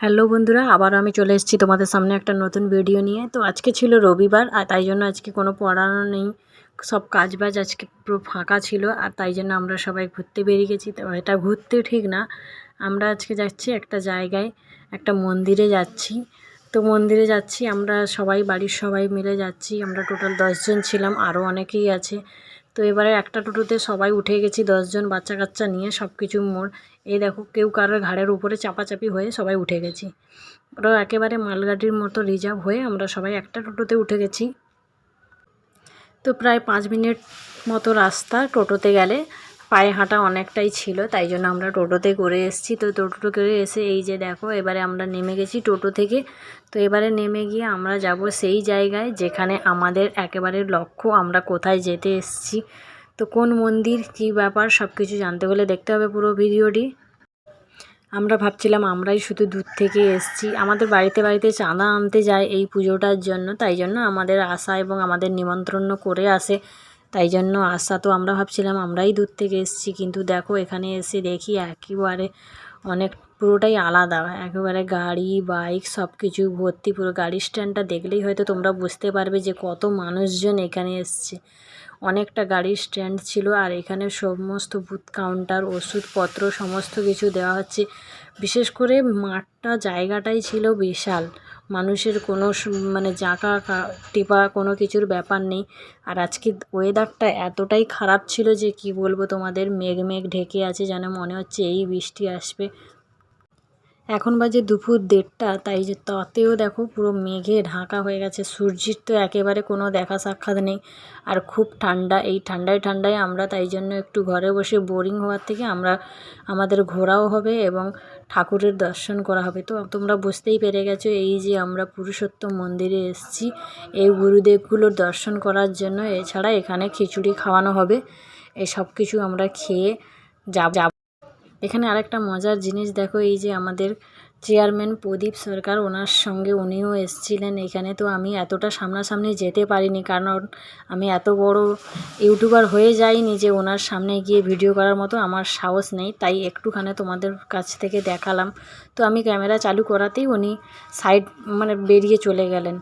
Hello বন্ধুরা আবার আমি চলে এসেছি তোমাদের সামনে একটা নতুন ভিডিও নিয়ে। তো আজকে ছিল রবিবার, আর তাই জন্য আজকে কোনো পড়ানো নেই। সব কাজ বাজ আজকে পুরো ফাঁকা ছিল, আর তাই জন্য আমরা সবাই ঘুরতে বেরিয়ে গেছি। তো এটা ঘুরতে ঠিক না। আমরা আজকে যাচ্ছি একটা জায়গায়, একটা মন্দিরে যাচ্ছি। তো মন্দিরে যাচ্ছি, আমরা সবাই, বাড়ির সবাই মিলে যাচ্ছি। আমরা টোটাল দশজন ছিলাম, আরও অনেকেই আছে। তো এবারে একটা টোটোতে সবাই উঠে গেছি, দশজন বাচ্চা কাচ্চা নিয়ে সব কিছু মোড়। এই দেখো, কেউ কারোর ঘাড়ের উপরে চাপাচাপি হয়ে সবাই উঠে গেছি। ওটা একেবারে মালগাড়ির মতো রিজার্ভ হয়ে আমরা সবাই একটা টোটোতে উঠে গেছি। তো প্রায় পাঁচ মিনিট মতো রাস্তা টোটোতে গেলে পায়ে হাঁটা অনেকটাই ছিল, তাই জন্য আমরা টোটোতে করে এসেছি। তো টোটো করে এসে এই যে দেখো, এবারে আমরা নেমে গেছি টোটো থেকে। তো এবারে নেমে গিয়ে আমরা যাব সেই জায়গায় যেখানে আমাদের একেবারে লক্ষ্য আমরা কোথায় যেতে এসেছি। তো কোন মন্দির, কি ব্যাপার সব কিছু জানতে হলে দেখতে হবে পুরো ভিডিওটি। আমরা ভাবছিলাম আমরাই শুধু দূর থেকে এসছি। আমাদের বাড়িতে বাড়িতে চাঁদা আনতে যায় এই পুজোটার জন্য, তাই জন্য আমাদের আসা এবং আমাদের নিমন্ত্রণ করে আসে। তাই জন্য আসা তো আমরা ভাবছিলাম আমরাই দূর থেকে এসছি, কিন্তু দেখো এখানে এসে দেখি একেবারে অনেক পুরোটাই আলাদা। একেবারে গাড়ি, বাইক সব কিছু ভর্তি পুরো গাড়ি স্ট্যান্ডটা দেখলেই হয়তো তোমরা বুঝতে পারবে যে কত মানুষজন এখানে এসছে। অনেকটা গাড়ির স্ট্যান্ড ছিল আর এখানে সমস্ত বুথ কাউন্টার, ওষুধপত্র, সমস্ত কিছু দেওয়া হচ্ছে। বিশেষ করে মাঠটা জায়গাটাই ছিল বিশাল। মানুষের কোনো মানে জাঁকা টিপা কোনো কিছুর ব্যাপার নেই। আর আজকে ওয়েদারটা এতটাই খারাপ ছিল যে কি বলব, তোমাদের মেঘ মেঘ ঢেকে আছে যেন মনে হচ্ছে এই বৃষ্টি আসবে। এখন বাজে দুপুর দেড়টা, তাই যে তাতেও দেখো পুরো মেঘে ঢাকা হয়ে গেছে। সূর্যের তো একেবারে কোনো দেখা সাক্ষাৎ নেই। আর খুব ঠান্ডা, এই ঠান্ডায় ঠান্ডায় আমরা তাই জন্য একটু ঘরে বসে বোরিং হওয়ার থেকে আমরা, আমাদের ঘোরাও হবে এবং ঠাকুরের দর্শন করা হবে। তো তোমরা বুঝতেই পেরে গেছো এই যে আমরা পুরুষোত্তম মন্দিরে এসেছি। এই গুরুদেবগুলোর দর্শন করার জন্য এছাড়া এখানে খিচুড়ি খাওয়ানো হবে। এই সব কিছু আমরা খেয়ে যাব এখানে আরেকটা মজার জিনিস, দেখো এই যে আমাদের চেয়ারম্যান প্রদীপ সরকার, ওনার সঙ্গে উনিও এসছিলেন এখানে। তো আমি এতটা সামনাসামনি যেতে পারিনি, কারণ আমি এত বড় ইউটিউবার হয়ে যাইনি যে ওনার সামনে গিয়ে ভিডিও করার মতো আমার সাহস নেই। তাই একটুখানি তোমাদের কাছ থেকে দেখালাম। তো আমি ক্যামেরা চালু করাতেই উনি সাইড মানে বেরিয়ে চলে গেলেন।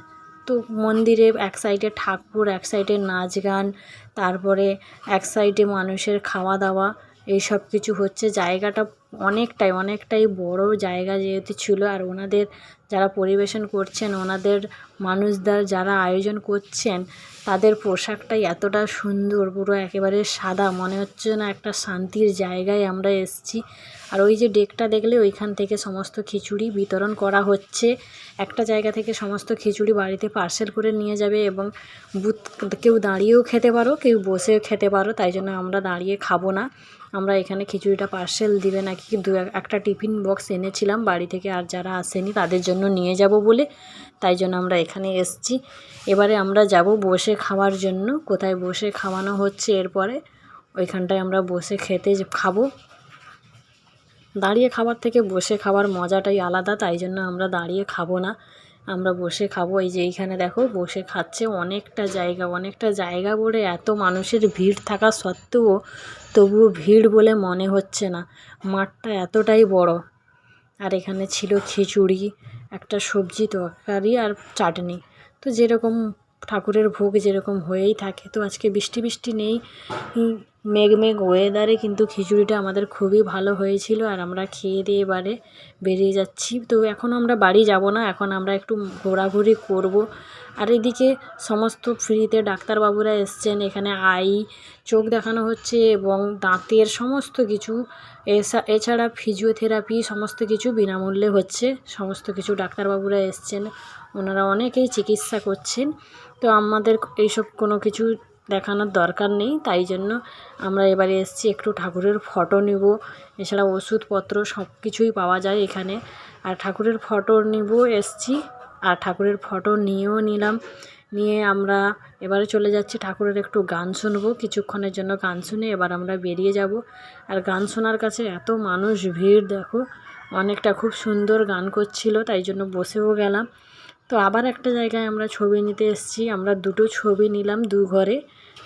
তো মন্দিরে এক সাইডে ঠাকুর, এক সাইডে নাচ গান, তারপরে এক সাইডে মানুষের খাওয়া দাওয়া। এই সব কিছু হচ্ছে। জায়গাটা অনেকটাই অনেকটাই বড় জায়গা যেহেতু ছিল আর ওনাদের যারা পরিবেশন করছেন, ওনাদের মানুষদের যারা আয়োজন করছেন, তাদের পোশাকটাই এতটা সুন্দর, পুরো একেবারে সাদা। মনে হচ্ছে না একটা শান্তির জায়গায় আমরা এসছি। আর ওই যে ডেকটা দেখলে ওইখান থেকে সমস্ত খিচুড়ি বিতরণ করা হচ্ছে। একটা জায়গা থেকে সমস্ত খিচুড়ি বাড়িতে পার্সেল করে নিয়ে যাবে এবং বুথ, কেউ দাঁড়িয়েও খেতে পারো, কেউ বসেও খেতে পারো, তাই জন্য আমরা দাঁড়িয়ে খাব না। আমরা এখানে খিচুড়িটা পার্সেল দিবে নাকি? দু একটা টিফিন বক্স এনেছিলাম বাড়ি থেকে, আর যারা আসেনি তাদের জন্য নিয়ে যাব বলে, তাই জন্য আমরা এখানে এসছি। এবারে আমরা যাব বসে খাওয়ার জন্য। কোথায় বসে খাওয়ানো হচ্ছে এরপরে ওইখানটায় আমরা বসে খেতে খাব। দাঁড়িয়ে খাবার থেকে বসে খাবার মজাটাই আলাদা, তাই জন্য আমরা দাঁড়িয়ে খাব না। আমরা বসে খাব, এই যে এইখানে দেখো, বসে খাচ্ছে অনেকটা জায়গা অনেকটা জায়গা বলে এত মানুষের ভিড় থাকা সত্ত্বেও তবুও ভিড় বলে মনে হচ্ছে না। মাঠটা এতটাই বড়। আর এখানে ছিল খিচুড়ি একটা সবজি তরকারি আর চাটনি। তো যেরকম ঠাকুরের ভোগ যেরকম হয়েই থাকে, তো আজকে বৃষ্টি বৃষ্টি নেই। মেঘ মেঘ ওয়েদারে কিন্তু খিচুড়িটা আমাদের খুবই ভালো হয়েছিল আর আমরা খেয়ে দিয়ে এবারে বেরিয়ে যাচ্ছি। তো এখন আমরা বাড়ি যাব না, এখন আমরা একটু ঘোরাঘুরি করব। আর এদিকে সমস্ত ফ্রিতে ডাক্তারবাবুরা এসছেন, এখানে আই চোখ দেখানো হচ্ছে এবং দাঁতের সমস্ত কিছু, এসা, এছাড়া ফিজিওথেরাপি সমস্ত কিছু বিনামূল্যে হচ্ছে, সমস্ত কিছু ডাক্তারবাবুরা এসছেন, ওনারা অনেকেই চিকিৎসা করছেন। তো আমাদের এইসব কোনো কিছু দেখানোর দরকার নেই, তাই জন্য আমরা এবারে এসেছি একটু ঠাকুরের ফটো নিব। এছাড়া ওষুধপত্র সব কিছুই পাওয়া যায় এখানে। আর ঠাকুরের ফটো নিব, এসছি। আর ঠাকুরের ফটো নিয়েও নিলাম। নিয়ে আমরা এবারে চলে যাচ্ছি ঠাকুরের একটু গান শুনব। কিছুক্ষণের জন্য গান শুনে এবার আমরা বেরিয়ে যাব। আর গান শোনার কাছে এত মানুষ ভিড়, দেখো। অনেকটা খুব সুন্দর গান করছিল, তাই জন্য বসেও গেলাম। তো আবার একটা জায়গায় আমরা ছবি নিতে এসেছি। আমরা দুটো ছবি নিলাম দু ঘরে।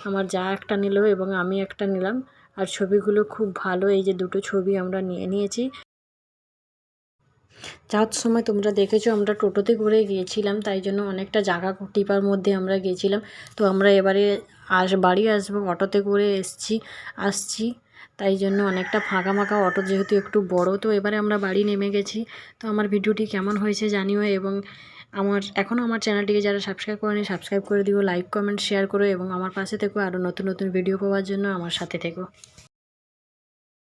আমার যা একটা নিল এবং আমি একটা নিলাম। আর ছবিগুলো খুব ভালো, এই যে দুটো ছবি আমরা নিয়ে নিয়েছি। যাওয়ার সময় তোমরা দেখেছ, আমরা টোটোতে করে গিয়েছিলাম, তাই জন্য অনেকটা জায়গা টিপার মধ্যে আমরা গিয়েছিলাম। তো আমরা এবারে আস, বাড়ি আসব, অটোতে করে এসছি, আসছি। তাই জন্য অনেকটা ফাঁকা ফাঁকা অটো, যেহেতু একটু বড়, তো এবারে আমরা বাড়ি নেমে গেছি। তো আমার ভিডিওটি কেমন হয়েছে জানিও এবং আমার, এখনও আমার চ্যানেলটিকে যারা সাবস্ক্রাইব করেনি সাবস্ক্রাইব করে দিও লাইক কমেন্ট শেয়ার করো এবং আমার পাশে থেকো। আরও নতুন নতুন ভিডিও পাওয়ার জন্য আমার সাথে থেকো।